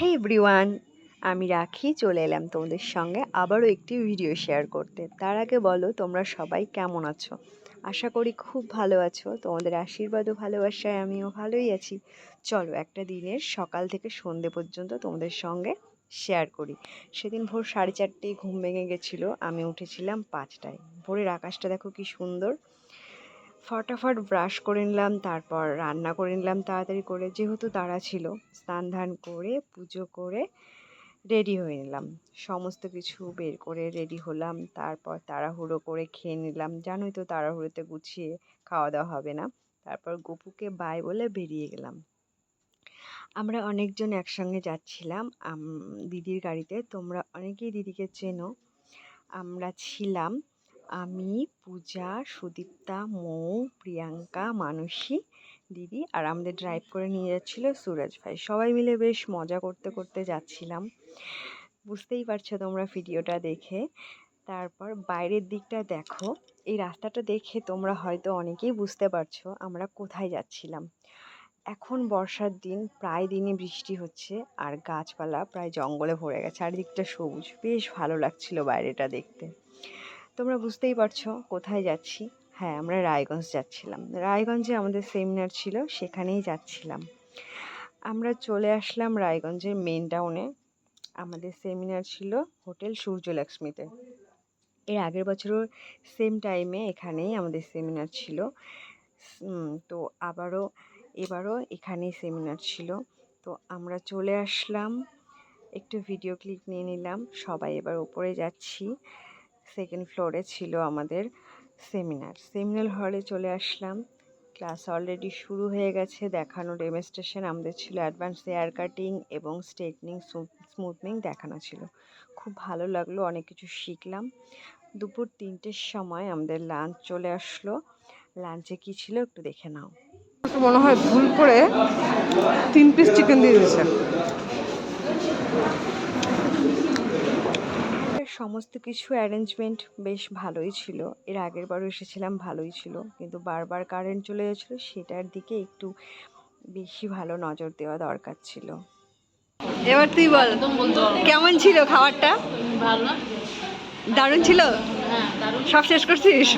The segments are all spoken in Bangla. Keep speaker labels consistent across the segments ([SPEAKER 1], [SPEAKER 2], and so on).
[SPEAKER 1] হে এভরিওয়ান আমি রাখি, চলে এলাম তোমাদের সঙ্গে আবারও একটি ভিডিও শেয়ার করতে। তার আগে বলো, তোমরা সবাই কেমন আছো? আশা করি খুব ভালো আছো। তোমাদের আশীর্বাদ ও ভালোবাসায় আমিও ভালোই আছি। চলো, একটা দিনের সকাল থেকে সন্ধে পর্যন্ত তোমাদের সঙ্গে শেয়ার করি। সেদিন ভোর সাড়ে চারটেয় ঘুম ভেঙে গেছিল, আমি উঠেছিলাম পাঁচটায়। ভোরের আকাশটা দেখো কি সুন্দর। ফটাফট ব্রাশ করে নিলাম, তারপর রান্না করে নিলাম তাড়াতাড়ি করে। যেহেতু তাড়া ছিল, স্নান ধান করে, পুজো করে রেডি হয়ে নিলাম। সমস্ত কিছু বের করে রেডি হলাম, তারপর তাড়াহুড়ো করে খেয়ে নিলাম। জানোই তো তাড়াহুড়োতে গুছিয়ে খাওয়া দাওয়া হবে না। তারপর গপুকে বাই বলে বেরিয়ে গেলাম। আমরা অনেকজন একসঙ্গে যাচ্ছিলাম। দিদির গাড়িতে। তোমরা অনেকেই দিদিকে চেনো। আমরা ছিলাম। আমি, পূজা, সুদীপ্তা, মৌ, প্রিয়াঙ্কা, মানসী, দিদি আর আমাদের ড্রাইভ করে নিয়ে যাচ্ছিল সুরজ ভাই। সবাই মিলে বেশ মজা করতে করতে যাচ্ছিলাম। বুঝতেই পারছ তোমরা ভিডিওটা দেখে। তারপর বাইরের দিকটা দেখো। এই রাস্তাটা দেখে তোমরা হয়তো অনেকেই বুঝতে পারছ আমরা কোথায় যাচ্ছিলাম। এখন বর্ষার দিন, প্রায় দিনই বৃষ্টি হচ্ছে আর গাছপালা প্রায় জঙ্গলে ভরে গেছে। চারিদিকটা সবুজ। বেশ ভালো লাগছিল বাইরেটা দেখতে। তোমরা বুঝতেই পারছ কোথায় যাচ্ছি। হ্যাঁ আমরা রায়গঞ্জ যাচ্ছিলাম। রায়গঞ্জে আমাদের সেমিনার ছিল, সেখানেই যাচ্ছিলাম। আমরা চলে আসলাম রায়গঞ্জের মেন টাউনে আমাদের সেমিনার ছিল হোটেল সূর্যলক্ষ্মীতে। এর আগের বছরও সেম টাইমে এখানেই আমাদের সেমিনার ছিল। তো আবারও, এবারও এখানেই সেমিনার ছিল। তো আমরা চলে আসলাম। একটু ভিডিও ক্লিক নিয়ে নিলাম। সবাই এবার উপরে যাচ্ছি। সেকেন্ড ফ্লোরে ছিল আমাদের সেমিনার সেমিনার হলে চলে আসলাম। ক্লাস অলরেডি শুরু হয়ে গেছে। দেখানো ডেমনস্ট্রেশন আমাদের ছিল অ্যাডভান্স হেয়ার কাটিং এবং স্ট্রেটনিং স্মুথনিং দেখানো ছিল। খুব ভালো লাগল, অনেক কিছু শিখলাম। দুপুর তিনটের সময় আমাদের লাঞ্চ চলে আসলো। লাঞ্চে কি ছিল একটু দেখে নাও।
[SPEAKER 2] মনে হয় ভুল করে তিন পিস চিকেন দিয়ে দিয়েছে।
[SPEAKER 1] সমস্ত কিছু অ্যারেঞ্জমেন্ট বেশ ভালোই ছিল। এর আগের বারও এসেছিলাম ভালোই ছিল। কিন্তু বারবার কারেন্ট চলে যাচ্ছিল সেটার দিকে একটু বেশি ভালো নজর দেওয়া দরকার ছিল। এবার তুই বল কেমন ছিল খাবারটা? দারুণ ছিল? সব শেষ করছিস?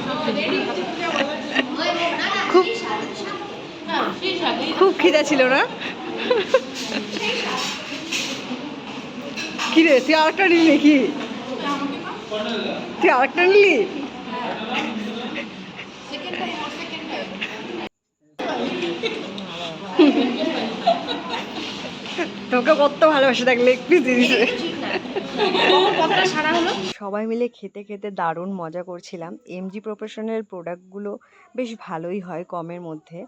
[SPEAKER 1] খুব খুব খিদা ছিল না? কি রে তুই আরেকটা নিলি নাকি? তোকে কত ভালোবাসে লেগ পিস সবাই মিলে খেতে খেতে দারুণ মজা করছিলাম। এমজি প্রফেশনের প্রোডাক্টগুলো বেশ ভালোই হয় কমের মধ্যে।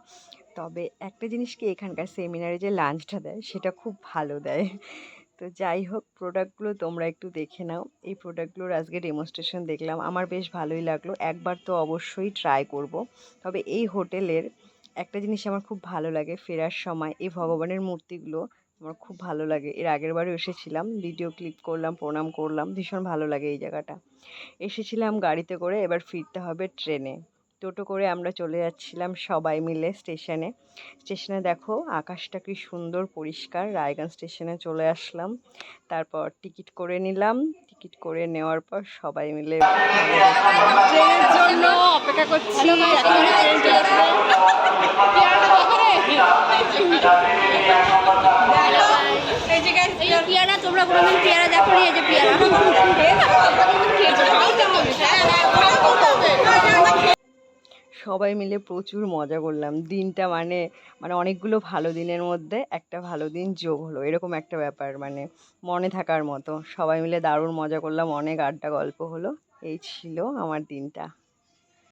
[SPEAKER 1] তবে একটা জিনিস কি এখানকার সেমিনারে যে লাঞ্চটা দেয়, সেটা খুব ভালো দেয়। তো যাই হোক প্রোডাক্টগুলো তোমরা একটু দেখে নাও। এই প্রোডাক্টগুলোর আজকে ডেমনস্ট্রেশন দেখলাম। আমার বেশ ভালোই লাগল। একবার তো অবশ্যই ট্রাই করব। তবে এই হোটেলের একটা জিনিস আমার খুব ভালো লাগে, ফেরার সময়। এই ভগবানের মূর্তিগুলো আমার খুব ভালো লাগে। এর আগের বারে এসেছিলাম ভিডিও ক্লিপ করলাম, প্রণাম করলাম। ভীষণ ভালো লাগে এই জায়গাটা। এসেছিলাম গাড়িতে করে, এবার ফিরতে হবে ট্রেনে। টোটো করে আমরা চলে যাচ্ছিলাম সবাই মিলে স্টেশনে স্টেশনে দেখো আকাশটা কি সুন্দর পরিষ্কার রায়গঞ্জ স্টেশনে চলে আসলাম তারপর টিকিট করে নিলাম টিকিট করে নেওয়ার পর সবাই মিলে
[SPEAKER 3] তোমরা কোনোদিন পেয়ারা দেখো এই যে পেয়ারা
[SPEAKER 1] সবাই মিলে প্রচুর মজা করলাম। দিনটা মানে মানে অনেকগুলো ভালো দিনের মধ্যে একটা ভালো দিন যোগ হলো। এরকম একটা ব্যাপার মানে মনে থাকার মতো। সবাই মিলে দারুণ মজা করলাম, অনেক আড্ডা গল্প হলো। এই ছিল আমার দিনটা।